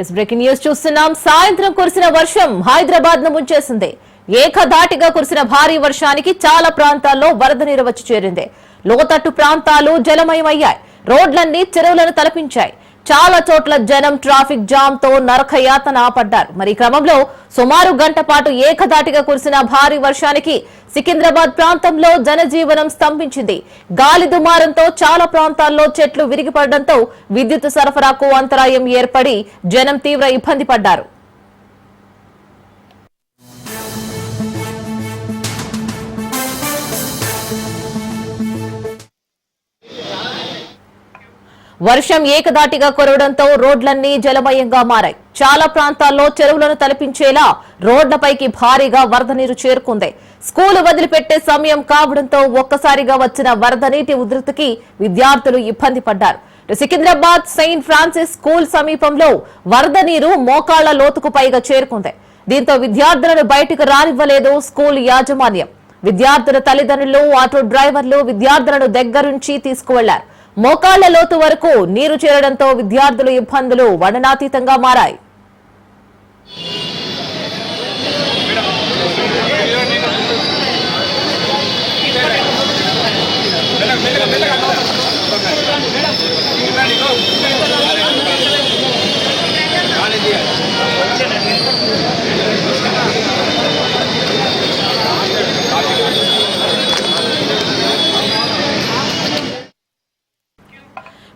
Yes breaking news చూస్తున్నాం. సాయంత్రం కురిసిన వర్షం హైదరాబాద్ను ముంచేసింది. ఏకధాటిగా కురిసిన భారీ వర్షానికి చాలా ప్రాంతాల్లో వరద నీరు వచ్చి చేరింది. లోతట్టు ప్రాంతాలు జలమయమయ్యాయి. రోడ్లన్నీ చెరువులను తలపించాయి. చాలా చోట్ల జనం ట్రాఫిక్ జామ్తో నరకయాతన పడ్డారు. మరి క్రమంలో సుమారు గంట పాటు ఏకధాటిగా కురిసిన భారీ వర్షానికి సికింద్రాబాద్ ప్రాంతంలో జనజీవనం స్తంభించింది. గాలి దుమారంతో చాలా ప్రాంతాల్లో చెట్లు విరిగిపడడంతో విద్యుత్ సరఫరాకు అంతరాయం ఏర్పడి జనం తీవ్ర ఇబ్బంది పడ్డారు. వర్షం ఏకదాటిగా కురవడంతో రోడ్లన్నీ జలమయంగా మారాయి. చాలా ప్రాంతాల్లో చెరువులను తలపించేలా రోడ్లపైకి భారీగా వరద నీరు చేరుకుంది. స్కూలు వదిలిపెట్టే సమయం కావడంతో ఒక్కసారిగా వచ్చిన వరద నీటి ఉధృతికి విద్యార్థులు ఇబ్బంది పడ్డారు. సికింద్రాబాద్ సెయింట్ ఫ్రాన్సిస్ స్కూల్ సమీపంలో వరద నీరు మోకాళ్ళ లోతుకు పైగా చేరుకుంది. దీంతో విద్యార్థులను బయటకు రానివ్వలేదు స్కూల్ యాజమాన్యం. విద్యార్థుల తల్లిదండ్రులు ఆటో డ్రైవర్లు విద్యార్థులను దగ్గరుంచి తీసుకువెళ్ళారు. మోకాళ్ళ లోతు వరకు నీరు చేరడంతో విద్యార్థుల ఇబ్బందులు వర్ణనాతీతంగా మారాయి.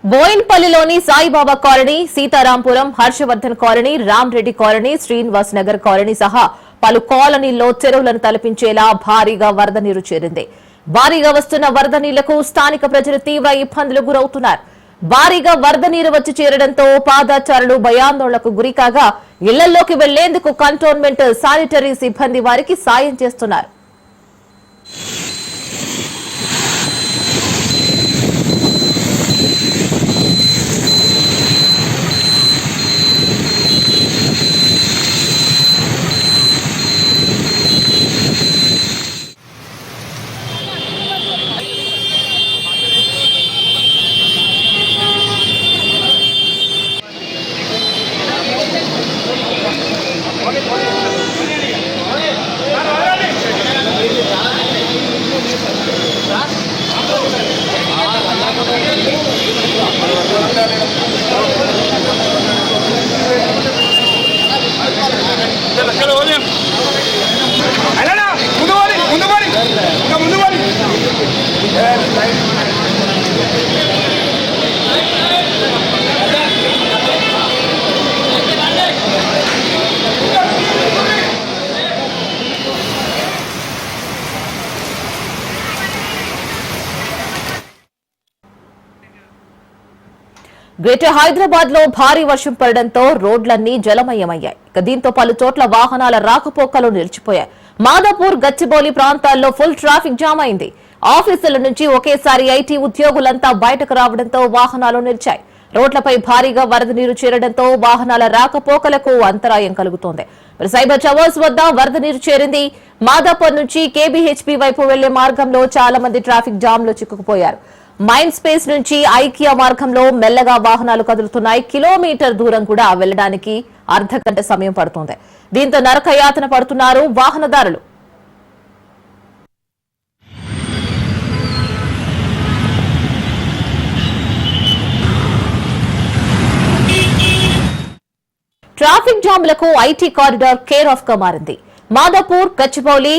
బోయిన్పల్లిలోని Saibaba colony Seetharampuram Harshavardhan colony Ramreddy colony Srinivas Nagar colony సహా పలు కాలనీల్లో చెరువులను తలపించేలా భారీగా వరద నీరు చేరింది. భారీగా వస్తున్న వరద నీళ్ళకు స్థానిక ప్రజలు తీవ్ర ఇబ్బందులు గురవుతున్నారు. భారీగా వరద నీరు వచ్చి చేరడంతో పాదాచారులు భయాందోళనకు గురికాగా ఇళ్ళలోకి వెళ్ళేందుకు కంటోన్మెంట్ శానిటరీ సిబ్బంది వారికి సాయం చేస్తున్నారు అలా ముందు పోని ముందు పోని ఇంకా ముందు పోని గ్రేటర్ హైదరాబాద్లో భారీ వర్షం పడడంతో రోడ్లన్నీ జలమయమయ్యాయి. ఇక దీంతో పలు చోట్ల వాహనాల రాకపోకలు నిలిచిపోయాయి. మాదాపూర్ గచ్చిబౌలి ప్రాంతాల్లో ఫుల్ ట్రాఫిక్ జామ్ అయింది. ఆఫీసుల నుంచి ఒకేసారి ఐటీ ఉద్యోగులంతా బయటకు రావడంతో వాహనాలు నిలిచాయి. రోడ్లపై భారీగా వరద నీరు చేరడంతో వాహనాల రాకపోకలకు అంతరాయం కలుగుతోంది. సైబర్ టవర్స్ వద్ద వరద నీరు చేరింది. మాదాపూర్ నుంచి కేబీహెచ్పీ వైపు వెళ్ళే మార్గంలో చాలా మంది ట్రాఫిక్ జామ్లో చిక్కుకుపోయారు. మైండ్ స్పేస్ నుంచి ఐకియా మార్గంలో మెల్లగా వాహనాలు కదులుతున్నాయి. కిలోమీటర్ దూరం కూడా వెళ్ళడానికి అర్ధ గంట సమయం పడుతోంది. దీంతో నరకయాతన పడుతున్నారు వాహనదారులు. ట్రాఫిక్ జామ్లకు ఐటీ కారిడార్ కేర్ ఆఫ్గా మారింది. మాదాపూర్ గచ్చిబౌలి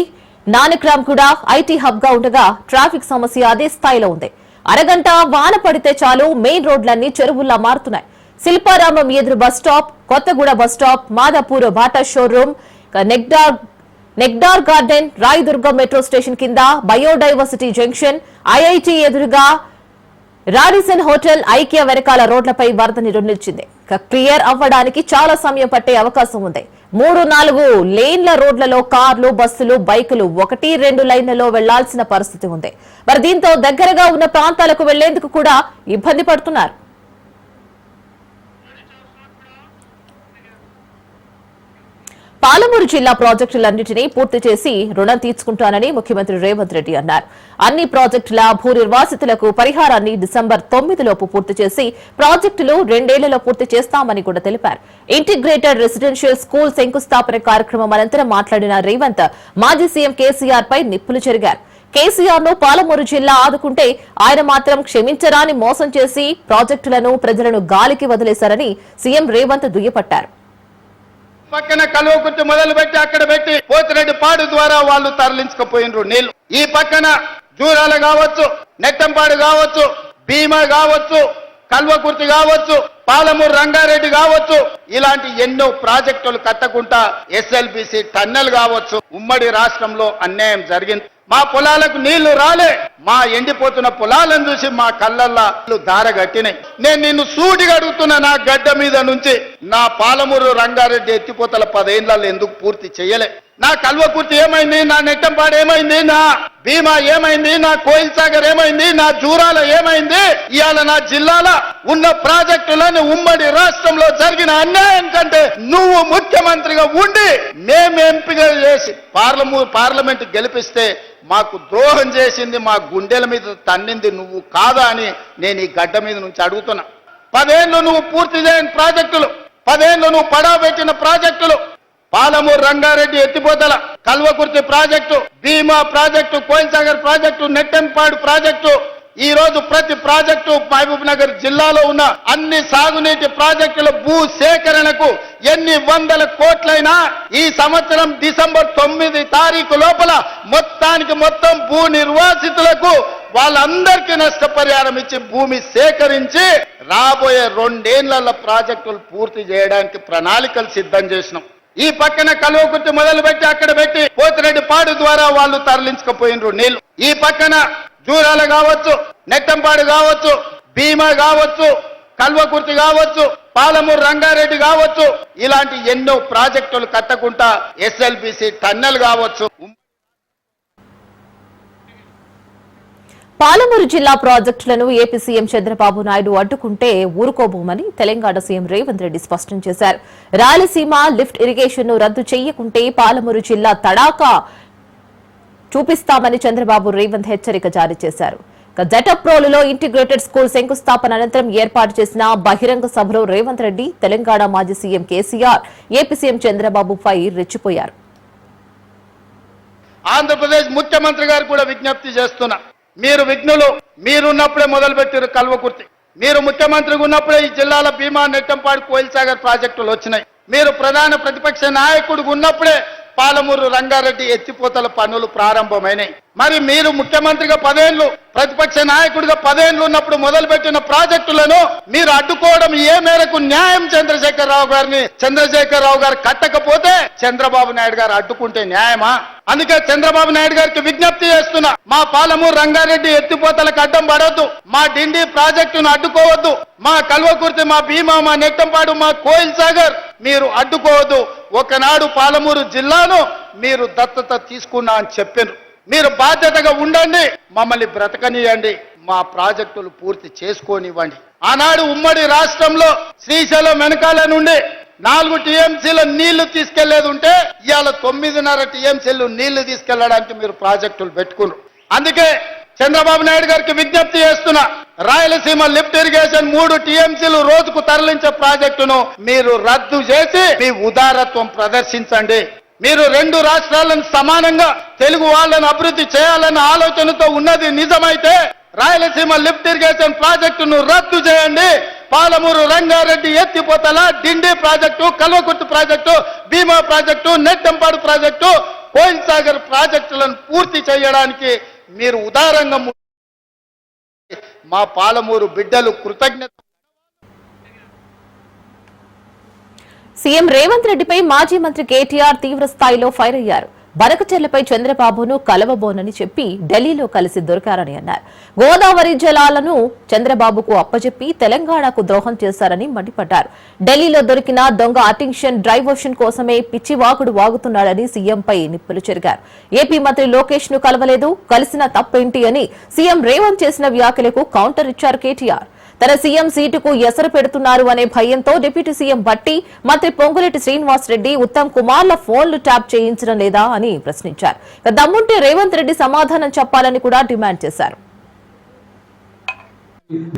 నానక్రామ్ కూడా ఐటీ హబ్గా ఉండగా ట్రాఫిక్ సమస్య అదే స్థాయిలో ఉంది. అరగంట వాన పడితే చాలు మెయిన్ రోడ్లన్నీ చెరువుల్లా మారుతున్నాయి. శిల్పారామం ఎదురు bus stop Kothaguda bus stop Madhapur Bata showroom nectar nectar nectar garden Rayadurgam metro station కింద బయోడైవర్సిటీ జంక్షన్ ఐఐటి ఎదురుగా రాడిసన్ హోటల్ ఐకియా వెనకాల రోడ్లపై వరద నిరుణించింది క్లియర్ అవ్వడానికి చాలా సమయం పట్టే అవకాశం ఉంది. మూడు నాలుగు లేన్ల రోడ్లలో కార్లు బస్సులు బైకులు ఒకటి రెండు లైన్లలో వెళ్ళాల్సిన పరిస్థితి ఉంది. మరి దీంతో దగ్గరగా ఉన్న ప్రాంతాలకు వెళ్ళేందుకు కూడా ఇబ్బంది పడుతున్నారు. పాలమూరు జిల్లా ప్రాజెక్టులన్నింటినీ పూర్తి చేసి రుణం తీర్చుకుంటానని ముఖ్యమంత్రి రేవంత్ రెడ్డి అన్నారు. అన్ని ప్రాజెక్టుల భూ నిర్వాసితులకు పరిహారాన్ని డిసెంబర్ తొమ్మిదిలోపు పూర్తి చేసి ప్రాజెక్టులు రెండేళ్ళలో పూర్తి చేస్తామని కూడా తెలిపారు. ఇంటిగ్రేటెడ్ రెసిడెన్షియల్ స్కూల్ శంకుస్థాపన కార్యక్రమం అనంతరం మాట్లాడిన రేవంత్ మాజీ సీఎం కేసీఆర్ పై నిప్పులు చెరిగారు. కేసీఆర్ను పాలమూరు జిల్లా ఆదుకుంటే ఆయన మాత్రం క్షమించరాని మోసం చేసి ప్రాజెక్టులను ప్రజలను గాలికి వదిలేశారని సీఎం రేవంత్ దుయ్యపట్టారు పక్కన కలువకుర్తి మొదలు పెట్టి అక్కడ పెట్టి పోతిరెడ్డి పాడు ద్వారా వాళ్ళు తరలించకపోయినరు నీళ్ళు. ఈ పక్కన జూరాల కావచ్చు నెట్టంపాడు కావచ్చు భీమా కావచ్చు కల్వకుర్తి కావచ్చు పాలమూరు రంగారెడ్డి కావచ్చు ఇలాంటి ఎన్నో ప్రాజెక్టులు కట్టకుండా ఎస్ఎల్బిసి టన్నెల్ కావచ్చు. ఉమ్మడి రాష్ట్రంలో అన్యాయం జరిగింది. మా పొలాలకు నీళ్ళు రాలే. మా ఎండిపోతున్న పొలాలను చూసి మా కళ్ళల్లా దార కట్టినాయి నేను నిన్ను సూటిగా అడుగుతున్నా నా గడ్డ మీద నుంచి. నా పాలమూరు రంగారెడ్డి ఎత్తిపోతల పదేళ్ళలో ఎందుకు పూర్తి చేయలే? నా కల్వకుర్తి ఏమైంది? నా నెట్టంపాడు ఏమైంది? నా భీమా ఏమైంది? నా కోయిల్ సాగర్ ఏమైంది? నా జూరాల ఏమైంది? ఇవాళ నా జిల్లాల ఉన్న ప్రాజెక్టులను ఉమ్మడి రాష్ట్రంలో జరిగిన అన్యాయం కంటే నువ్వు ముఖ్యమంత్రిగా ఉండి మేము ఎంపిక చేసి పార్లము పార్లమెంట్ గెలిపిస్తే మాకు ద్రోహం చేసింది మా గుండెల మీద తన్నింది నువ్వు కాదా అని నేను ఈ గడ్డ మీద నుంచి అడుగుతున్నా. పదేళ్ళు నువ్వు పూర్తి చేయని ప్రాజెక్టులు పదేళ్ళు నువ్వు పడా పెట్టిన ప్రాజెక్టులు పాలమూరు రంగారెడ్డి ఎత్తిపోతల Kalwakurthy project Bhima project Koilsagar project Nettempadu project ఈ రోజు ప్రతి ప్రాజెక్టు మహబూబ్ నగర్ జిల్లాలో ఉన్న అన్ని సాగునీటి ప్రాజెక్టుల భూ సేకరణకు ఎన్ని వందల కోట్లైనా ఈ సంవత్సరం డిసెంబర్ తొమ్మిది తారీఖు లోపల మొత్తానికి మొత్తం భూ నిర్వాసితులకు వాళ్ళందరికీ నష్టపరిహారం ఇచ్చి భూమి సేకరించి రాబోయే రెండేళ్ళ ప్రాజెక్టులు పూర్తి చేయడానికి ప్రణాళికలు సిద్ధం చేసినాం. ఈ పక్కన కలువకుర్తి మొదలు పెట్టి అక్కడ పెట్టి పోతిరెడ్డి పాడు ద్వారా వాళ్ళు తరలించకపోయినరు. నీళ్ళు ఈ పక్కన జూరాల కావచ్చు నెట్టంపాడు కావచ్చు భీమా కావచ్చు కల్వకుర్తి కావచ్చు పాలమూరు రంగారెడ్డి కావచ్చు ఇలాంటి ఎన్నో ప్రాజెక్టులు కట్టకుండా ఎస్ఎల్బిసి టన్నెల్ కావచ్చు. పాలమూరు జిల్లా ప్రాజెక్టులను ఏపీ సీఎం చంద్రబాబు నాయుడు అడ్డుకుంటే ఊరుకోబోమని తెలంగాణ సీఎం రేవంత్ రెడ్డి స్పష్టం చేశారు. రాయలసీమ లిఫ్ట్ ఇరిగేషన్ను రద్దు చేయకుంటే పాలమూరు జిల్లా తడాకా చూపిస్తామని చంద్రబాబు రేవంత్ హెచ్చరిక జారీ చేశారు. జటప్రోలులో ఇంటిగ్రేటెడ్ స్కూల్ శంకుస్థాపన అనంతరం ఏర్పాటు చేసిన బహిరంగ సభలో రేవంత్ రెడ్డి తెలంగాణ మాజీ సీఎం కేసీఆర్ ఏపీ సీఎం చంద్రబాబుపై రెచ్చిపోయారు. ఆంధ్రప్రదేశ్ ముఖ్యమంత్రి గారు కూడా విజ్ఞప్తి చేస్తున్నా మీరు విఘ్నులు మీరున్నప్పుడే మొదలుపెట్టారు కల్వకుర్తి మీరు ముఖ్యమంత్రిగా ఉన్నప్పుడే ఈ జిల్లాల భీమా నెట్టంపాడు కోయిల్ సాగర్ ప్రాజెక్టులు వచ్చినాయి. మీరు ప్రధాన ప్రతిపక్ష నాయకుడు ఉన్నప్పుడే పాలమూరు రంగారెడ్డి ఎత్తిపోతల పనులు ప్రారంభమైనాయి. మరి మీరు ముఖ్యమంత్రిగా పదేళ్ళు ప్రతిపక్ష నాయకుడిగా పదేళ్ళు ఉన్నప్పుడు మొదలుపెట్టిన ప్రాజెక్టులను మీరు అడ్డుకోవడం ఏ మేరకు న్యాయం చంద్రశేఖర్ రావు గారిని చంద్రశేఖర్ రావు గారు కట్టకపోతే చంద్రబాబు నాయుడు గారు అడ్డుకుంటే న్యాయమా? అందుకే చంద్రబాబు నాయుడు గారికి విజ్ఞప్తి చేస్తున్నా మా పాలమూరు రంగారెడ్డి ఎత్తిపోతలకు అడ్డం పడవద్దు మా డిండి ప్రాజెక్టును అడ్డుకోవద్దు మా కల్వకుర్తి మా భీమా మా నెట్టంపాడు మా కోయిల్ సాగర్ మీరు అడ్డుకోవద్దు ఒకనాడు పాలమూరు జిల్లాను మీరు దత్తత తీసుకున్నా అని చెప్పారు మీరు బాధ్యతగా ఉండండి మమ్మల్ని బ్రతకనియండి. మా ప్రాజెక్టులు పూర్తి చేసుకోనివ్వండి. ఆనాడు ఉమ్మడి రాష్ట్రంలో శ్రీశైలం వెనకాల నుండి నాలుగు టీఎంసీల నీళ్ళు తీసుకెళ్ళేదు ఉంటే ఇవాళ తొమ్మిదిన్నర టీఎంసీలు నీళ్ళు తీసుకెళ్ళడానికి మీరు ప్రాజెక్టులు పెట్టుకున్నారు. అందుకే చంద్రబాబు నాయుడు గారికి విజ్ఞప్తి చేస్తున్నా రాయలసీమ లిఫ్ట్ ఇరిగేషన్ మూడు టీఎంసీలు రోజుకు తరలించే ప్రాజెక్టును మీరు రద్దు చేసి మీ ఉదారత్వం ప్రదర్శించండి. మీరు రెండు రాష్ట్రాలను సమానంగా తెలుగు వాళ్ళను అభివృద్ధి చేయాలన్న ఆలోచనతో ఉన్నది నిజమైతే రాయలసీమ లిఫ్ట్ ఇరిగేషన్ ప్రాజెక్టును రద్దు చేయండి. పాలమూరు రంగారెడ్డి ఎత్తిపోతల Dindi project Kalwakurthy project Bhima project Nettempadu project Koil Sagar ప్రాజెక్టులను పూర్తి చేయడానికి మీరు ఉదారంగా మా పాలమూరు బిడ్డలు కృతజ్ఞత సీఎం రేవంత్ రెడ్డిపై మాజీ మంత్రి కేటీఆర్ తీవ్ర స్థాయిలో ఫైర్ అయ్యారు. బరకచెర్లపై చంద్రబాబును కలవబోనని చెప్పి ఢిల్లీలో కలిసి దొరికారని అన్నారు. గోదావరి జలాలను చంద్రబాబుకు అప్పజెప్పి తెలంగాణకు ద్రోహం చేశారని మండిపడ్డారు. ఢిల్లీలో దొరికిన దొంగ అటెన్షన్ డ్రైవర్షన్ కోసమే పిచ్చివాకుడు వాగుతున్నాడని సీఎంపై నిప్పులు చెరిగారు. ఏపీ మంత్రి లోకేష్ను కలవలేదు. కలిసిన తప్పేంటి అని సీఎం రేవంత్ చేసిన వ్యాఖ్యలకు కౌంటర్ ఇచ్చారు కేటీఆర్. తన సీఎం సీటుకు ఎసరు పెడుతున్నారు అనే భయంతో డిప్యూటీ సీఎం బట్టి మంత్రి పొంగులెట్టి శ్రీనివాస్ రెడ్డి ఉత్తమ్ కుమార్ల ఫోన్లు ట్యాప్ చేయించడం లేదా అని ప్రశ్నించారు. దమ్ముంటే రేవంత్ రెడ్డి సమాధానం చెప్పాలని కూడా డిమాండ్ చేశారు.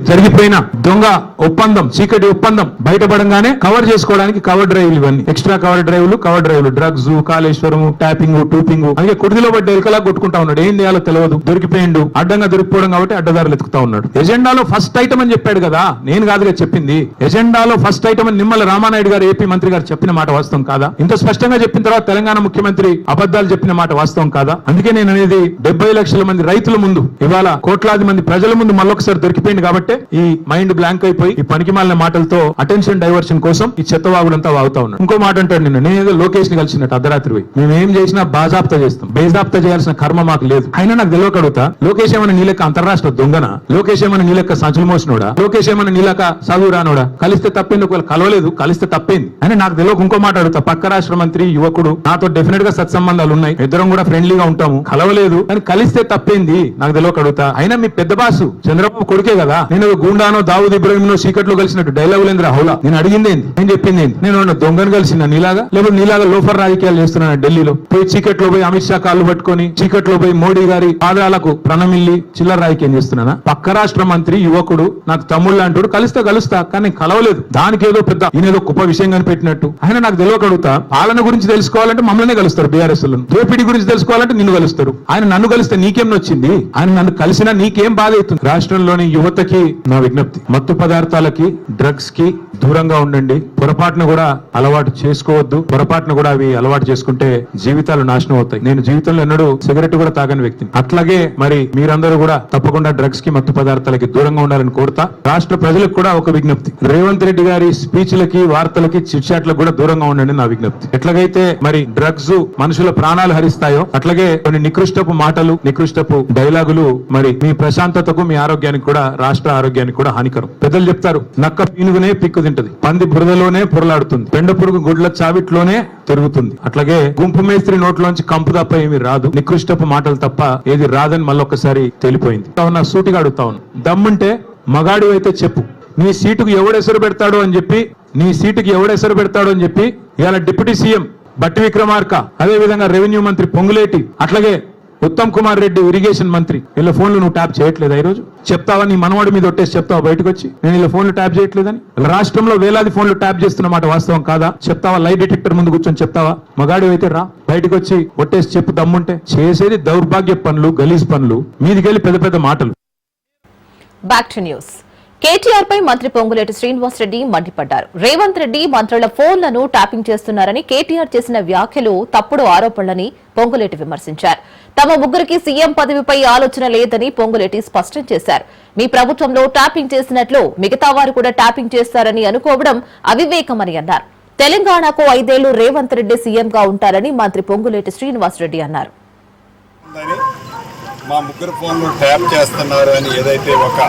జరిగిపోయిన దొంగ ఒప్పందం చీకటి ఒప్పందం బయటపడంగానే కవర్ చేసుకోవడానికి కవర్ డ్రైవ్లు ఇవన్నీ. ఎక్స్ట్రా కవర్ డ్రైవ్లు కవర్ డ్రైవ్లు. డ్రగ్స్ కాళేశ్వరం ట్యాపింగ్ టూపింగ్. అందుకే కుడిదిలో పడ్డ ఎలుకలా కొట్టుకుంటా ఉన్నాడు. ఏం చేయాలో తెలియదు దొరికిపోయిండు. అడ్డంగా దొరికిపోవడం కాబట్టి అడ్డదారులు ఎత్తుకుతా ఉన్నాడు. ఎజెండాలో ఫస్ట్ ఐటమ్ అని చెప్పాడు కదా? నేను కాదుగా చెప్పింది. ఎజెండాలో ఫస్ట్ ఐటమ్ అని నిమ్మల రామానాయుడు గారు ఏపీ మంత్రి గారు చెప్పిన మాట వాస్తవం కాదా? ఇంత స్పష్టంగా చెప్పిన తర్వాత తెలంగాణ ముఖ్యమంత్రి అబద్దాలు చెప్పిన మాట వాస్తవం కాదా? అందుకే నేను అనేది డెబ్బై లక్షల మంది రైతుల ముందు ఇవాళ కోట్లాది మంది ప్రజల ముందు మళ్ళొకసారి దొరికిపోయింది కాబట్టి ఈ మైండ్ బ్లాంక్ అయిపోయి ఈ పనికిమాలిన మాటలతో అటెన్షన్ డైవర్షన్ కోసం ఈ చెత్త వాగులంతా వాగుతా ఉన్నాడు. ఇంకో మాట అంటాడు నిన్న నేను ఏదో లోకేష్ని కలిసినట్టు అర్ధరాత్రి పోయి. మేము ఏం చేసినా బాజాప్తా చేస్తాం. బేజాప్తా చేయాల్సిన కర్మ మాకు లేదు. అయినా నాకు తెలియక అడుగుతా లోకేష్ ఏమైనా నీ లెక్క అంతరాష్ట్ర దొంగన? లోకేష్ ఏమైనా నీ లెక్క సంచులు మోసినోడా? లోకేష్ ఏమైనా నీ లెక్క చదువు రానోడా? కలిస్తే తప్పింది ఒకవేళ కలవలేదు కలిస్తే తప్పింది. అని నాకు తెలియక ఇంకో మాట అడుగుతా పక్క రాష్ట్ర మంత్రి యువకుడు నాతో డెఫినెట్గా సత్సంబంధాలు ఉన్నాయి ఇద్దరం కూడా ఫ్రెండ్లీగా ఉంటాము కలవలేదు కానీ కలిస్తే తప్పింది? నాకు తెలియక అడుగుతా. అయినా మీ పెద్ద బాసు చంద్రబాబు కొడుకే కదా? నేను గూండానో దావుద్ ఇబ్రహీంనో చీకట్లో కలిసినట్టు డైలాగ్ లేదురా హౌలా. నేను అడిగింది ఏంది? నేను చెప్పింది ఏంది? నేను దొంగను కలిసిన నీలాగా? లేకపోతే నీలాగా లోఫర్ రాజకీయాలు చేస్తున్నాను ఢిల్లీలో? పోయి చీకట్లో పోయి అమిత్ షా కాళ్ళు పట్టుకొని చీకట్లో పోయి మోడీ గారి పాదాలకు ప్రణమిల్లి చిల్లర రాజకీయం చేస్తున్నానా? పక్క రాష్ట్ర మంత్రి యువకుడు నాకు తమ్ముళ్ళు అంటాడు కలిస్తే కలుస్తా కానీ నేను కలవలేదు. దానికి ఏదో పెద్ద ఈయన ఏదో గొప్ప విషయం కనిపెట్టినట్టు. ఆయన నాకు తెలియక అడుగుతా పాలన గురించి తెలుసుకోవాలంటే మమ్మల్నే కలుస్తారు బీఆర్ఎస్ దోపిడీ గురించి తెలుసుకోవాలంటే నిన్ను కలుస్తారు. ఆయన నన్ను కలిస్తే నీకేం నొచ్చింది? ఆయన నన్ను కలిసినా నీకేం బాధ అవుతుంది? రాష్ట్రంలోని యువతకి నా విజ్ఞప్తి. మత్తు పదార్థాలకి డ్రగ్స్కి దూరంగా ఉండండి. పొరపాటును కూడా అలవాటు చేసుకోవద్దు. పొరపాటును కూడా అవి అలవాటు చేసుకుంటే జీవితాలు నాశనం అవుతాయి. నేను జీవితంలో ఎన్నడూ సిగరెట్ కూడా తాగని వ్యక్తిని. అట్లాగే మరి మీరందరూ కూడా తప్పకుండా డ్రగ్స్కి మత్తు పదార్థాలకి దూరంగా ఉండాలని కోరుతా. రాష్ట్ర ప్రజలకు కూడా ఒక విజ్ఞప్తి. రేవంత్ రెడ్డి గారి స్పీచ్లకి వార్తలకి చిట్చాట్లకు కూడా దూరంగా ఉండండి నా విజ్ఞప్తి. ఎట్లాగైతే మరి డ్రగ్స్ మనుషుల ప్రాణాలు హరిస్తాయో అట్లాగే కొన్ని నికృష్టపు మాటలు నికృష్టపు డైలాగులు మరి మీ ప్రశాంతతకు మీ ఆరోగ్యానికి కూడా రాష్ట్ర ఆరోగ్యానికి కూడా హానికరం. పెద్దలు చెప్తారు నక్క పీనుగునే పిక్కు తింటది పంది బురదలోనే పొరలాడుతుంది పెండ పురుగు గుడ్ల చావిట్లోనే తిరుగుతుంది. అట్లాగే గుంపు మేస్త్రి నోట్లోంచి కంపు తప్ప ఏమి రాదు. నికృష్టపు మాటలు తప్ప ఏది రాదని మళ్ళొక్కసారి తెలిపోయింది. కావున సూటిగా అడుగుతా ఉన్నాను దమ్ముంటే మగాడు అయితే చెప్పు. నీ సీటుకు ఎవడెసరు పెడతాడు అని చెప్పి నీ సీటుకి ఎవడెసరు పెడతాడు అని చెప్పి ఇవాళ డిప్యూటీ సీఎం బట్టి విక్రమార్క అదే విధంగా రెవెన్యూ మంత్రి పొంగులేటి అట్లాగే ఉత్తమ్ కుమార్ రెడ్డి ఇరిగేషన్ మంత్రి. వీళ్ళ ఫోన్లు నువ్వు ట్యాప్ చేయట్లేదా ఈ రోజు చెప్తావా? నీ మనవాడి మీద ఒట్టేసి చెప్తావా బయటకు వచ్చి నేను వీళ్ళ ఫోన్లు ట్యాప్ చేయట్లేదని? రాష్ట్రంలో వేలాది ఫోన్లు ట్యాప్ చేస్తున్న మాట వాస్తవం కాదా? చెప్తావా? లైట్ డిటెక్టర్ ముందు కూర్చొని చెప్తావా? మగాడి అయితే రా. బయటకు వచ్చి ఒట్టేసి చెప్పు దమ్ముంటే. చేసేది దౌర్భాగ్య పనులు గలీజ్ పనులు. మీదికెళ్ళి పెద్ద పెద్ద మాటలు. బ్యాక్ టు న్యూస్ కేటీఆర్ పై మంత్రి పొంగులేటి శ్రీనివాస్ రెడ్డి మండిపడ్డారు. రేవంత్ రెడ్డి మంత్రుల ఫోన్లను ట్యాపింగ్ చేస్తున్నారని కేటీఆర్ చేసిన వ్యాఖ్యలు తప్పుడు ఆరోపణలని పొంగులేటి విమర్శించారు. తమ ముగ్గురికి సీఎం పదవిపై ఆలోచన లేదని పొంగులేటి స్పష్టం చేశారు. మీ ప్రభుత్వంలో ట్యాపింగ్ చేసినట్లు మిగతా వారు కూడా ట్యాపింగ్ చేస్తారని అనుకోవడం అవివేకమని అన్నారు. తెలంగాణకు ఐదేళ్ళు రేవంత్ రెడ్డి సీఎంగా ఉంటారని మంత్రి పొంగులేటి శ్రీనివాస్ రెడ్డి అన్నారు. మా ముగ్గురు ఫోన్లు ట్యాప్ చేస్తున్నారు అని ఏదైతే ఒక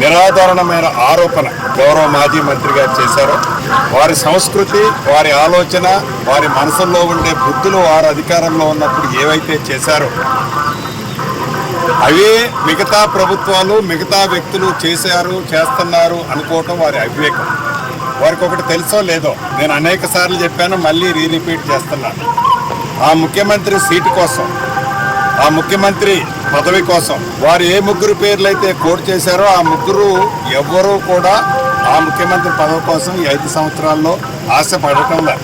నిరాధారణమైన ఆరోపణ గౌరవ మాజీ మంత్రి గారు చేశారో వారి సంస్కృతి వారి ఆలోచన వారి మనసుల్లో ఉండే బుద్ధులు వారు అధికారంలో ఉన్నప్పుడు ఏవైతే చేశారో అవే మిగతా ప్రభుత్వాలు మిగతా వ్యక్తులు చేశారు చేస్తున్నారు అనుకోవటం వారి అవివేకం. వారికి ఒకటి తెలుసో లేదో నేను అనేక సార్లు చెప్పాను మళ్ళీ రీరిపీట్ చేస్తున్నాను. ఆ ముఖ్యమంత్రి సీటు కోసం ఆ ముఖ్యమంత్రి పదవి కోసం. వారు ఏ ముగ్గురు పేర్లు అయితే కోట్ చేశారో ఆ ముగ్గురు ఎవ్వరూ కూడా ఆ ముఖ్యమంత్రి పదవి కోసం ఈ ఐదు సంవత్సరాల్లో ఆశపడటం లేదు.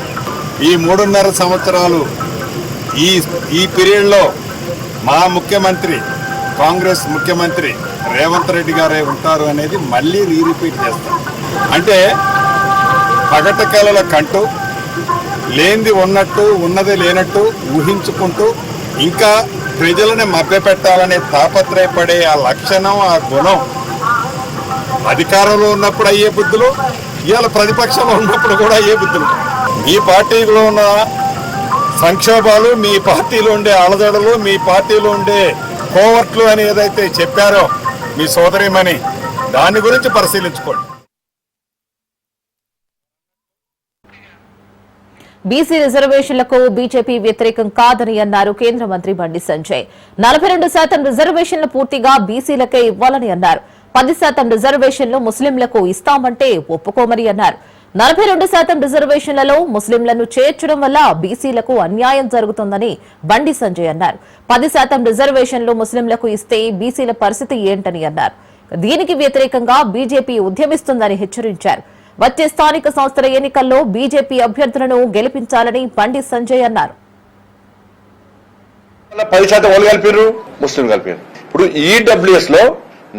ఈ మూడున్నర సంవత్సరాలు ఈ ఈ పీరియడ్లో మా ముఖ్యమంత్రి కాంగ్రెస్ ముఖ్యమంత్రి రేవంత్ రెడ్డి గారే ఉంటారు అనేది మళ్ళీ రీరిపీట్ చేస్తారు. అంటే పగట కళల కంటూ లేనిది ఉన్నట్టు ఉన్నది లేనట్టు ఊహించుకుంటూ ఇంకా ప్రజలను మభ్యపెట్టాలనే తాపత్రయపడే ఆ లక్షణం ఆ గుణం అధికారంలో ఉన్నప్పుడు అయ్యే బుద్ధులు ఇవాళ ప్రతిపక్షంలో ఉన్నప్పుడు కూడా అయ్యే బుద్ధులు. మీ పార్టీలో ఉన్న సంక్షోభాలు మీ పార్టీలో ఉండే అలజడలు మీ పార్టీలో ఉండే కోవర్ట్లు అని ఏదైతే చెప్పారో మీ సోదరిమని దాని గురించి పరిశీలించుకోండి. బీసీ రిజర్వేషన్లకు బీజేపీ వ్యతిరేకం కాదని అన్నారు కేంద్ర మంత్రి బండి సంజయ్. నలభై రెండు శాతం రిజర్వేషన్లు పూర్తిగా బీసీలకే ఇవ్వాలని అన్నారు. పది శాతం రిజర్వేషన్లు ముస్లింలకు ఇస్తామంటే ఒప్పుకోమని అన్నారు. నలభై రెండు శాతం రిజర్వేషన్లలో ముస్లింలను చేర్చడం వల్ల బీసీలకు అన్యాయం జరుగుతుందని బండి సంజయ్ అన్నారు. పది శాతం రిజర్వేషన్లు ముస్లింలకు ఇస్తే బీసీల పరిస్థితి ఏంటని అన్నారు. దీనికి వ్యతిరేకంగా బీజేపీ ఉద్యమిస్తుందని హెచ్చరించారు. వచ్చే స్థానిక సంస్థల ఎన్నికల్లో బీజేపీ అభ్యర్థులను గెలిపించాలని బండి సంజయ్ అన్నారు. పది శాతం వాళ్ళు కలిపారు ముస్లిం కలిపారు ఇప్పుడు ఈడబ్ల్యూఎస్లో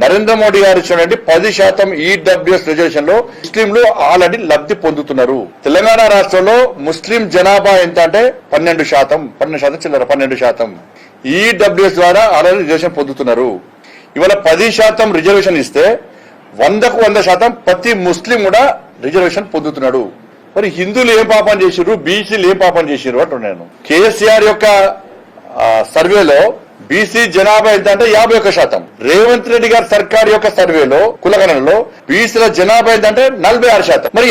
నరేంద్ర మోడీ గారు ఇచ్చినటువంటి పది శాతం ఈడబ్ల్యూఎస్ రిజర్వేషన్లో ముస్లింలు ఆల్రెడీ లబ్ధి పొందుతున్నారు. తెలంగాణ రాష్ట్రంలో ముస్లిం జనాభా ఎంత అంటే పన్నెండు శాతం. పన్నెండు శాతం చిల్లర పన్నెండు శాతం. ఈడబ్ల్యూఎస్ ద్వారా ఆల్రెడీ రిజర్వేషన్ పొందుతున్నారు. ఇవాళ పది శాతం రిజర్వేషన్ ఇస్తే వందకు వంద శాతం ప్రతి ముస్లిం కూడా రిజర్వేషన్ పొందుతున్నాడు. మరి హిందువులు ఏం పాపం చేసిర్రు? బీసీలు ఏం పాపం చేసిర్రు అంటున్నాను కేసీఆర్ యొక్క సర్వేలో బీసీ జనాభా ఎంత అంటే యాభై ఒక్క శాతం. రేవంత్ రెడ్డి గారి సర్కార్ యొక్క సర్వేలో కులగణనలో బీసీల జనాభా ఎంత అంటే నలభై ఆరు శాతం. మరి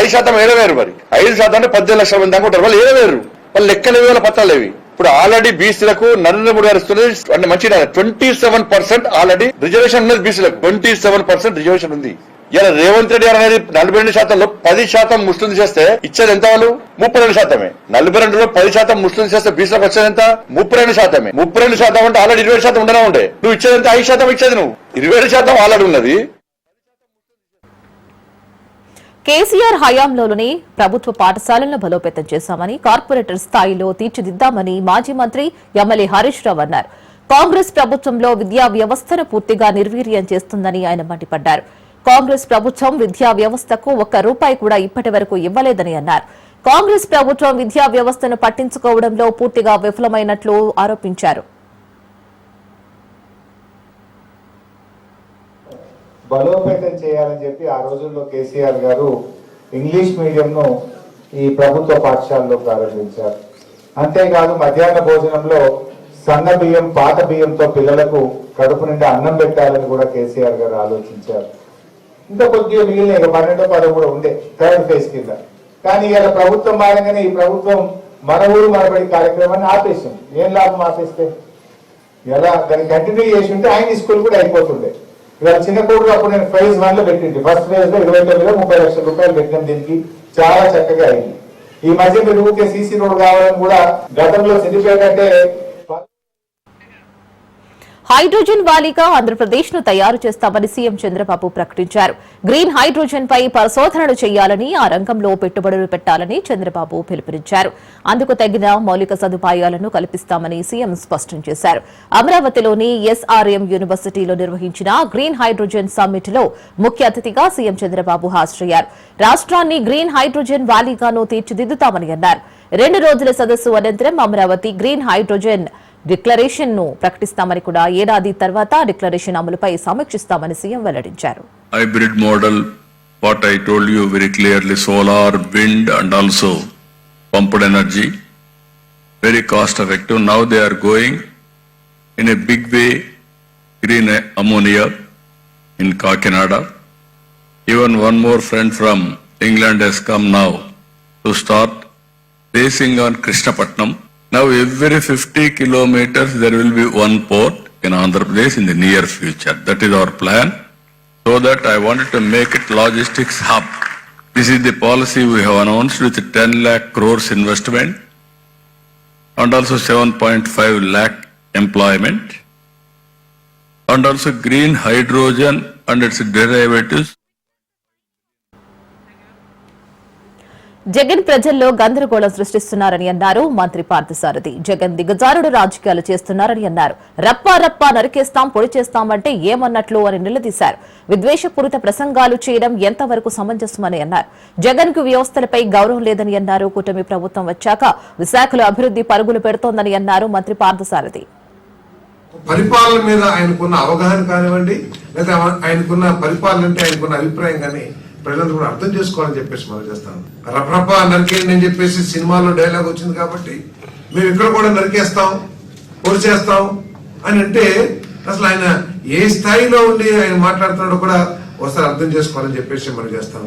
ఐదు శాతం ఏడవేరు మరి? ఐదు శాతం అంటే పద్దెనిమిది లక్షల మంది అనుకుంటారు వాళ్ళు ఏడవేరు? వాళ్ళు లెక్కలు వేల పత్రాలు లేవి ఇప్పుడు ఆల్రెడీ బీసీలకు నరేంద్ర మోడీ గారు ఇస్తున్నది అంటే మంచి twenty seven percent already reservation ఉన్నది బీసీలకు. ట్వంటీ సెవెన్ పర్సెంట్ రిజర్వేషన్ ఉంది. ఇలా రేవంత్ రెడ్డి గారు అనేది నలభై రెండు శాతంలో పది శాతం ముస్లిం చేస్తే ఇచ్చేది ఎంత వాళ్ళు? ముప్పై రెండు శాతమే. నలభై రెండులో పది శాతం ముస్లిం చేస్తే బీసీలకు వచ్చేది ఎంత? ముప్పై రెండు శాతమే. ముప్పై రెండు శాతం అంటే ఆల్రెడీ ఇరవై శాతం ఉండనే ఉండే. నువ్వు ఇచ్చేది ఎంత? ఐదు శాతం ఇచ్చేది నువ్వు. ఇరవై ఏడు శాతం ఆల్రెడీ ఉన్నది. కేసీఆర్ హయాంలోనే ప్రభుత్వ పాఠశాలలను బలోపేతం చేశామని కార్పొరేటర్ స్థాయిలో తీర్చిదిద్దామని మాజీ మంత్రి ఎమ్మెల్యే హరీష్ రావు అన్నారు. కాంగ్రెస్ ప్రభుత్వంలో విద్యా వ్యవస్థను పూర్తిగా నిర్వీర్యం చేస్తుందని ఆయన మండిపడ్డారు. కాంగ్రెస్ ప్రభుత్వం విద్యా వ్యవస్థకు ఒక్క రూపాయి కూడా ఇప్పటి వరకు ఇవ్వలేదని అన్నారు. కాంగ్రెస్ ప్రభుత్వం విద్యా వ్యవస్థను పట్టించుకోవడంలో పూర్తిగా విఫలమైనట్లు ఆరోపించారు. బలోపేతం చేయాలని చెప్పి ఆ రోజుల్లో కేసీఆర్ గారు ఇంగ్లీష్ మీడియంను ఈ ప్రభుత్వ పాఠశాలలో ప్రారంభించారు అంతేకాదు మధ్యాహ్న భోజనంలో సన్న బియ్యం పాత బియ్యంతో పిల్లలకు కడుపు నిండా అన్నం పెట్టాలని కూడా కేసీఆర్ గారు ఆలోచించారు. ఇంకా కొద్దిగా మిగిలిన ఇక పన్నెండో పదో కూడా ఉండే థర్డ్ ఫేజ్ కింద. కానీ ఇలా ప్రభుత్వం మారంగానే ఈ ప్రభుత్వం మన ఊరు మనబడి కార్యక్రమాన్ని ఆపేసింది. ఏం లాభం ఆపేస్తే? ఎలా దాన్ని కంటిన్యూ చేసి ఉంటే ఆయన స్కూల్ కూడా అయిపోతుండే. ఇలా చిన్న కోడు అప్పుడు నేను ఫేజ్ వన్లో పెట్టింది ఫస్ట్ ఫేజ్లో ఇరవై తొమ్మిదిలో ముప్పై లక్షల రూపాయలు పెట్టినాం దీనికి. చాలా చక్కగా అయింది. ఈ మధ్య మీరు ఊరికే సీసీ రోడ్ కావాలని కూడా గతంలో సిద్దిపేట అంటే హైడ్రోజన్ వాలీగా ఆంధ్రప్రదేశ్ను తయారు చేస్తామని సీఎం చంద్రబాబు ప్రకటించారు. గ్రీన్ హైడ్రోజన్ పై పరిశోధనలు చేయాలని ఆ రంగంలో పెట్టుబడులు పెట్టాలని చంద్రబాబు పిలుపునిచ్చారు. అందుకు తగిన మౌలిక సదుపాయాలను కల్పిస్తామని సీఎం స్పష్టం చేశారు. అమరావతిలోని ఎస్ఆర్ఎం యూనివర్సిటీలో నిర్వహించిన గ్రీన్ హైడ్రోజన్ సమ్మిట్లో ముఖ్య అతిథిగా సీఎం చంద్రబాబు హాజరయ్యారు. రాష్ట్రాన్ని గ్రీన్ హైడ్రోజన్ వాలీగాను తీర్చిదిద్దుతామని అన్నారు. రెండు రోజుల సదస్సు అనంతరం అమరావతి గ్రీన్ హైడ్రోజన్ డిక్లరేషన్ను ప్రకటిస్తామని కూడా ఏడాది తర్వాత డిక్లరేషన్ అమలుపై సమీక్షిస్తామని సీఎం వెల్లడించారు. Hybrid model what I told you very clearly solar wind and also pumped energy very cost effective now they are going in a big way green ammonia in Kakinada even one more friend from England he's come now to start basing on Krishnapatnam Now every 50 kilometers there will be one port in Andhra Pradesh in the near future. That is our plan so that I wanted to make it logistics hub. This is the policy we have announced with 10 lakh crores investment and also 7.5 lakh employment and also green hydrogen and its derivatives Jagan ప్రజల్లో గందరగోళం సృష్టిస్తున్నారని అన్నారు మంత్రి పార్థసారథి. జగన్ దిగజారుడు రాజకీయాలు చేస్తున్నారని అన్నారు. రప్పా రప్పా నరికేస్తాం పొడి చేస్తామంటే ఏమన్నట్లు అని నిలదీశారు. విద్వేషపూరిత ప్రసంగాలు చేయడం ఎంతవరకు సమంజసమని అన్నారు. జగన్కు వ్యవస్థలపై గౌరవం లేదని అన్నారు. కూటమి ప్రభుత్వం వచ్చాక విశాఖలో అభివృద్ధి పరుగులు పెడుతోందని అన్నారు మంత్రి పార్థసారథి. పరిపాలన మీద ఆయనకున్న అవగాహన కానివ్వండి లేదా ఆయనకున్న పరిపాలన అంటే ఆయనకున్న అభిప్రాయం కానీ ప్రజలు కూడా అర్థం చేసుకోవాలని చెప్పేసి మనం చేస్తాను. రఫరఫ నరికేయండి అని చెప్పేసి సినిమాలో డైలాగ్ వచ్చింది కాబట్టి మేము ఇక్కడ కూడా నరికేస్తాం పొడిచేస్తాం అని అంటే అసలు ఆయన ఏ స్థాయిలో ఉండి ఆయన మాట్లాడుతున్నాడో కూడా ఒకసారి అర్థం చేసుకోవాలని చెప్పేసి మనం చేస్తాం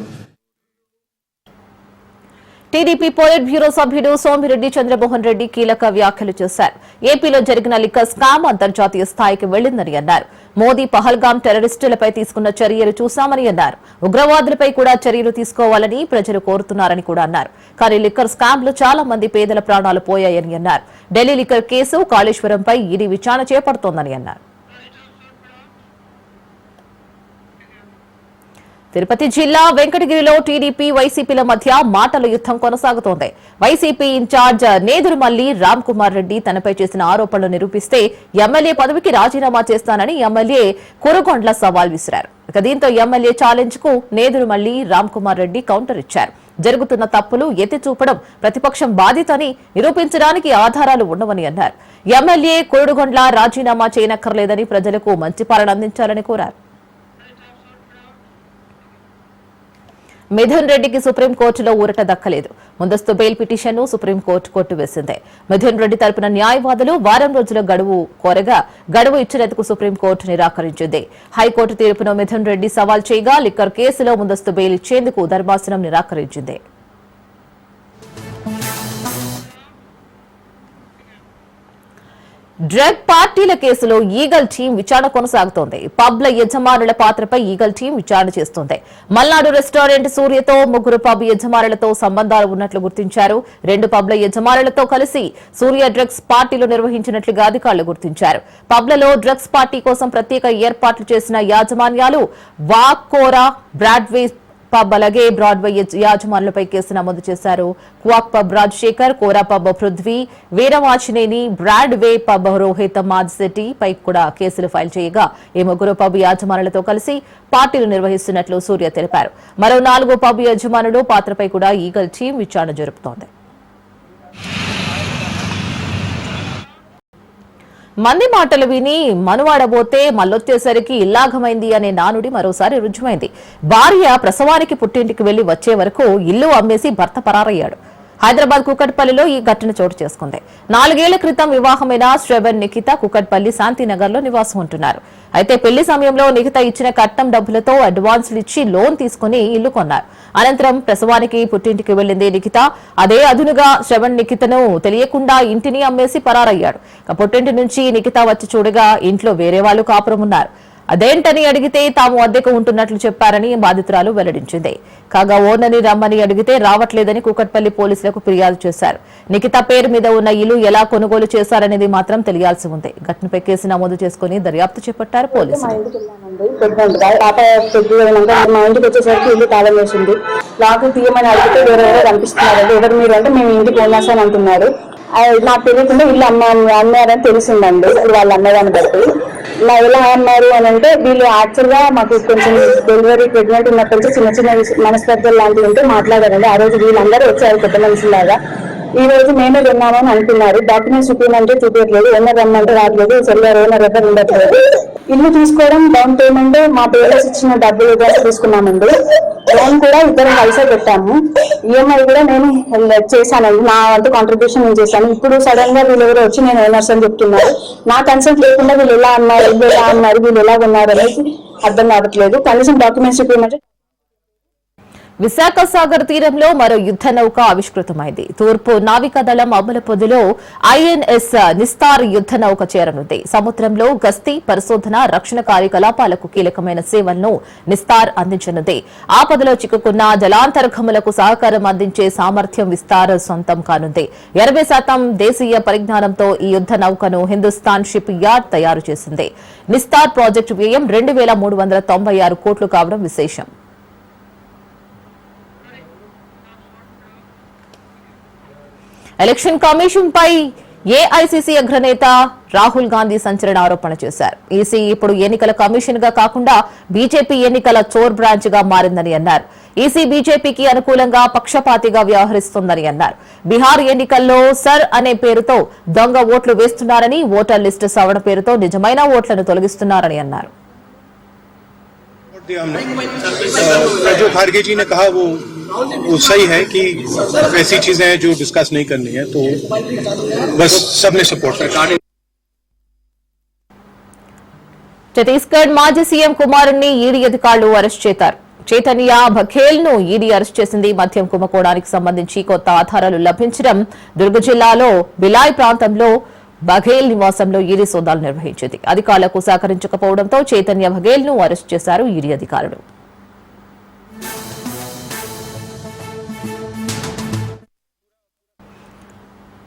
టీడీపీ పోలిట్ బ్యూరో సభ్యుడు సోమిరెడ్డి చంద్రమోహన్ రెడ్డి కీలక వ్యాఖ్యలు చేశారు. ఏపీలో జరిగిన లిక్కర్ స్కామ్ అంతర్జాతీయ స్థాయికి వెళ్ళిందని అన్నారు. మోదీ పహల్గాం టెర్రరిస్టులపై తీసుకున్న చర్యలు చూశామని అన్నారు. ఉగ్రవాదులపై కూడా చర్యలు తీసుకోవాలని ప్రజలు కోరుతున్నారని కూడా అన్నారు. కానీ లిక్కర్ స్కామ్ చాలా మంది పేదల ప్రాణాలు పోయాయని అన్నారు. ఢిల్లీ లిక్కర్ కేసు కాళేశ్వరంపై ఈడీ విచారణ చేపడుతోందని అన్నారు. తిరుపతి జిల్లా వెంకటగిరిలో టీడీపీ వైసీపీల మధ్య మాటల యుద్దం కొనసాగుతోంది. వైసీపీ ఇన్ఛార్జ్ నేదురుమల్లి రామ్ కుమార్ రెడ్డి తనపై చేసిన ఆరోపణలు నిరూపిస్తే ఎమ్మెల్యే పదవికి రాజీనామా చేస్తానని ఎమ్మెల్యే కురుగొండ్ల సవాల్ విసిరారు. ఇక దీంతో ఎమ్మెల్యే ఛాలెంజ్కు నేదురుమల్లి రామ్ కుమార్ రెడ్డి కౌంటర్ ఇచ్చారు. జరుగుతున్న తప్పులు ఎత్తి చూపడం ప్రతిపక్షం బాధిత అని నిరూపించడానికి ఆధారాలు ఉండవని అన్నారు. ఎమ్మెల్యే కోడుగొండ్ల రాజీనామా చేయనక్కర్లేదని ప్రజలకు మంచి పాలన అందించాలని కోరారు. మిథున్ రెడ్డికి సుప్రీంకోర్టులో ఊరట దక్కలేదు. ముందస్తు బెయిల్ పిటిషన్ను సుప్రీంకోర్టు కొట్టివేసింది. మిథున్ రెడ్డి తరపున న్యాయవాదులు వారం రోజుల గడువు కోరగా గడువు ఇచ్చినందుకు సుప్రీంకోర్టు నిరాకరించింది. హైకోర్టు తీర్పును మిథున్ రెడ్డి సవాల్ చేయగా లిక్కర్ కేసులో ముందస్తు బెయిల్ ఇచ్చేందుకు ధర్మాసనం నిరాకరించింది. డ్రగ్ పార్టీల కేసులో ఈగల్ టీం విచారణ కొనసాగుతోంది. పబ్ల యజమానుల పాత్రపై ఈగల్ టీం విచారణ చేస్తోంది. మల్నాడు రెస్టారెంట్ సూర్యతో ముగ్గురు పబ్ యజమానులతో సంబంధాలు ఉన్నట్లు గుర్తించారు. రెండు పబ్ల యజమానులతో కలిసి సూర్య డ్రగ్స్ పార్టీలు నిర్వహించినట్లుగా అధికారులు గుర్తించారు. పబ్లలో డ్రగ్స్ పార్టీ కోసం ప్రత్యేక ఏర్పాట్లు చేసిన యాజమాన్యాలు వాకోరా బ్రాడ్వే పబ్ అలాగే బ్రాడ్వే యాజమానులపై కేసు నమోదు చేశారు. Quack pub Rajasekhar Kora pub Prithvi Veeravachineni Broadway pub Rohit Madishetty పై కూడా కేసులు ఫైల్ చేయగా ఈ ముగ్గురు పబ్ యాజమానులతో కలిసి పార్టీలు నిర్వహిస్తున్నట్లు సూర్య తెలిపారు. మరో నాలుగు పబ్ యజమానులు పాత్రపై కూడా ఈగల్ టీం విచారణ జరుపుతోంది. మంది మాటలు విని మనువాడబోతే మల్లొచ్చేసరికి ఇల్లాఘమైంది అనే నానుడి మరోసారి రుజుమైంది భార్య ప్రసవానికి పుట్టింటికి వెళ్ళి వచ్చే వరకు ఇల్లు అమ్మేసి భర్త పరారయ్యాడు. హైదరాబాద్ కుకట్పల్లిలో ఈ ఘటన చోటు చేసుకుంది. నాలుగేళ్ళ క్రితం వివాహమైన శ్రవణ్ నిఖిత కుకట్పల్లి శాంతినగర్లో నివాసం ఉంటున్నారు. అయితే పెళ్ళి సమయంలో నిఖిత ఇచ్చిన కట్నం డబ్బులతో అడ్వాన్సులు ఇచ్చి లోన్ తీసుకుని ఇల్లు కొన్నారు. అనంతరం ప్రసవానికి పుట్టింటికి వెళ్ళింది నిఖిత. అదే అదునుగా శ్రవణ్ నిఖితను తెలియకుండా ఇంటిని అమ్మేసి పరారయ్యాడు. పుట్టింటి నుంచి నిఖిత వచ్చి చూడగా ఇంట్లో వేరే వాళ్ళు కాపురం ఉన్నారు అదేంటని అడిగితే తాము అద్దెకు ఉంటున్నట్లు చెప్పారని బాధితురాలు వెల్లడించింది. కాగా ఓనని రమ్మని అడిగితే రావట్లేదని కూకట్పల్లి పోలీసులకు ఫిర్యాదు చేశారు. నిఖిత పేరు మీద ఉన్న ఇల్లు ఎలా కొనుగోలు చేశారనేది మాత్రం తెలియాల్సి ఉంది. ఘటనపై కేసు నమోదు చేసుకుని దర్యాప్తు చేపట్టారు పోలీసులు. ఇంటికి లాక్ తీయమని అడిగితే వేరే ఎవరో ఎవరు మీరు అంటే మేము ఇంటికి ఓనర్స్ అంటున్నారు. నాకు తెలియకుండా ఇల్లు అమ్మ అమ్మారని తెలిసిందండి. వాళ్ళ అన్నదాన్ని బట్టి. ఇలా ఎలా అన్నారు అని అంటే వీళ్ళు యాక్చువల్గా మాకు కొంచెం డెలివరీ ప్రెగ్నెంట్ ఉన్నప్పటి నుంచి చిన్న చిన్న మనస్పర్ధలు లాంటివి ఉంటే మాట్లాడారండి. ఆ రోజు వీళ్ళందరూ వచ్చారు పెద్ద మనుషులాగా. ఈ రోజు మేమే విన్నామని అంటున్నారు. డాక్యుమెంట్స్ చూపించమంటే చూపించట్లేదు ఓనర్ రమ్మంటే రావట్లేదు. సెల్లర్ ఓనర్ ఎవరు ఉండట్లేదు. ఇల్లు తీసుకోవడం డౌన్ పేమెంట్ మా పేరెంట్స్ ఇచ్చిన డబ్బులు కూడా తీసుకున్నామండి. లోన్ కూడా ఇద్దరం కలిసే పెట్టాము. ఈఎంఐ కూడా నేను చేశానండి నా వంతు కాంట్రిబ్యూషన్ నేను చేశాను. ఇప్పుడు సడన్గా వీళ్ళు ఎవరు వచ్చి నేను ఓనర్స్ అని చెప్తున్నారు. నా కన్సల్ట్ లేకుండా వీళ్ళు ఎలా అన్నారు వీళ్ళు ఎలా అన్నారు వీళ్ళు ఎలా ఉన్నారు అనేది అర్థం కావట్లేదు. కనీసం డాక్యుమెంట్స్ చూపించమంటే విశాఖ సాగర్ తీరంలో మరో యుద్ధ నౌక ఆవిష్కృతమైంది. తూర్పు నావికాదళం అమల పొదిలో ఐఎన్ఎస్ నిస్తార్ యుద్ధ నౌక చేరనుంది. సముద్రంలో గస్తీ పరిశోధన రక్షణ కార్యకలాపాలకు కీలకమైన సేవలను నిస్తార్ అందించనుంది. ఆపదలో చిక్కుకున్న జలాంతర్గములకు సహకారం అందించే సామర్థ్యం విస్తార్ సొంతం కానుంది. ఎనభై శాతం దేశీయ పరిజ్ఞానంతో ఈ యుద్ధ నౌకను హిందుస్థాన్ షిప్ యార్డ్ తయారు చేసింది. నిస్తార్ ప్రాజెక్టు వ్యయం రెండు వేల మూడు వందల తొంభై ఆరు కోట్లు కావడం విశేషం. ఎలక్షన్ కమిషన్ పై ఏఐసిసి అగ్రనేత రాహుల్ గాంధీ సంచలన ఆరోపణ చేశారు. ఈసీ ఇప్పుడు ఎన్నికల కమిషన్గా కాకుండా బీజేపీ ఎన్నికల చోర్ బ్రాంచ్గా మారిందని అన్నారు. ఈసీ బీజేపీకి అనుకూలంగా పక్షపాతిగా వ్యవహరిస్తుందని అన్నారు. బీహార్ ఎన్నికల్లో సర్ అనే పేరుతో దొంగ ఓట్లు వేస్తున్నారని ఓటర్ లిస్టు సవరణ పేరుతో నిజమైన ఓట్లను తొలగిస్తున్నారని అన్నారు. दिया हमने अ, जो खारगे जी ने कहा वो वो सही है कि ऐसी चीजें हैं जो डिस्कस नहीं करनी है तो बस सबने सपोर्ट किया ఛత్తీస్గఢ్ మాజీ సీఎం కుమారుణ్ణి ఈడీ అధికారులు అరెస్ట్ చేశారు చైతన్య బఘేల్ ను ఈడీ అరెస్ట్ చేసింది మద్యం కుంభకోణానికి సంబంధించి కొత్త ఆధారాలు లభించడం దుర్గ జిల్లాలో బిలాయ్ ప్రాంతంలో బఘేల్ నివాసంలో ఈడీ సోదాలు నిర్వహించింది అధికారులకు సహకరించకపోవడంతో చైతన్య బఘేల్ ను అరెస్ట్ చేశారు ఈడీ అధికారులు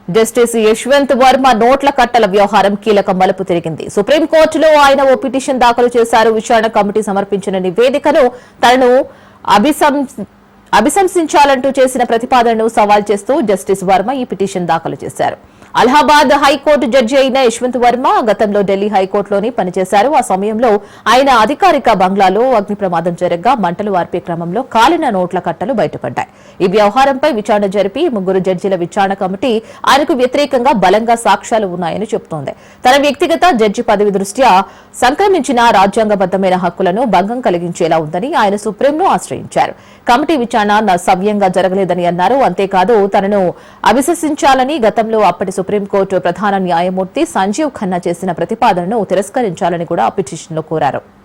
జస్టిస్ యశ్వంత్ వర్మ నోట్ల కట్టల వ్యవహారం కీలక మలుపు తిరిగింది. సుప్రీంకోర్టులో ఆయన ఓ పిటిషన్ దాఖలు చేశారు. విచారణ కమిటీ సమర్పించిన నివేదికను తనను అభిసం అభిశంసించాలంటూ చేసిన ప్రతిపాదనను సవాల్ చేస్తూ జస్టిస్ వర్మ ఈ పిటిషన్ దాఖలు చేశారు. అలహాబాద్ హైకోర్టు జడ్జి అయిన యశ్వంత్ వర్మ గతంలో ఢిల్లీ హైకోర్టులోని పనిచేశారు. ఆ సమయంలో ఆయన అధికారిక బంగ్లాలో అగ్ని ప్రమాదం జరగ్గా మంటలు ఆర్పే క్రమంలో కాలిన నోట్ల కట్టలు బయటపడ్డాయి. ఈ వ్యవహారంపై విచారణ జరిపి ముగ్గురు జడ్జిల విచారణ కమిటీ ఆయనకు వ్యతిరేకంగా బలంగా సాక్ష్యాలు ఉన్నాయని చెబుతోంది. తన వ్యక్తిగత జడ్జి పదవి దృష్ట్యా సంక్రమించిన రాజ్యాంగబద్దమైన హక్కులను భంగం కలిగించేలా ఉందని ఆయన సుప్రీంను ఆశ్రయించారు. కమిటీ విచారణ న- సవ్యంగా జరగలేదని అన్నారు. అంతేకాదు తనను అవిశ్వసించాలని గతంలో అప్పటి సుప్రీంకోర్టు ప్రధాన న్యాయమూర్తి సంజీవ్ ఖన్నా చేసిన ప్రతిపాదనను తిరస్కరించాలని కూడా ఆ పిటిషన్లో కోరారు.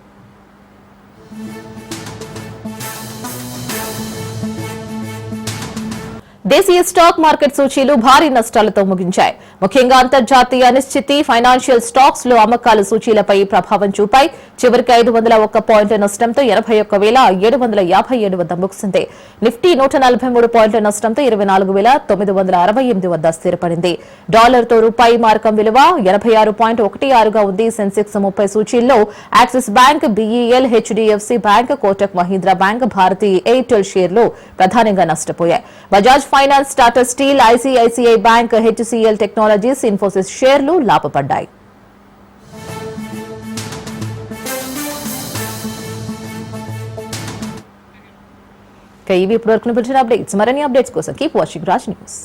దేశీయ స్టాక్ మార్కెట్ సూచీలు భారీ నష్టాలతో ముగించాయి. ముఖ్యంగా అంతర్జాతీయ అనిశ్చితి ఫైనాన్షియల్ స్టాక్స్లో అమ్మకాల సూచీలపై ప్రభావం చూపాయి. చివరికి ఐదు వందల ఒక్క పాయింట్ల నష్టంతో ఎనభై ఒక్క వేల ఏడు వందల యాభై ఏడు వద్ద ముగిసింది. నిఫ్టీ నూట నలభై మూడు పాయింట్ల నష్టంతో ఇరవై నాలుగు వేల తొమ్మిది వందల అరవై ఎనిమిది వద్ద స్థిరపడింది. డాలర్తో రూపాయి మారకం విలువ ఎనభై ఆరు పాయింట్ ఒకటి ఆరుగా ఉంది. సెన్సెక్స్ ముప్పై సూచీల్లో Axis bank BEL HDFC bank Kotak Mahindra bank Bharti Airtel షేర్లు ప్రధానంగా నష్టపోయాయి. Bajaj finance Tata steel ICICI bank HCL technologies Infosys షేర్లు లాభపడ్డాయి. ఇవి ఇప్పటివరకు పిలిచిన అప్డేట్స్. మరిన్ని అప్డేట్స్ కోసం కీప్ వాచింగ్ రాజ్ న్యూస్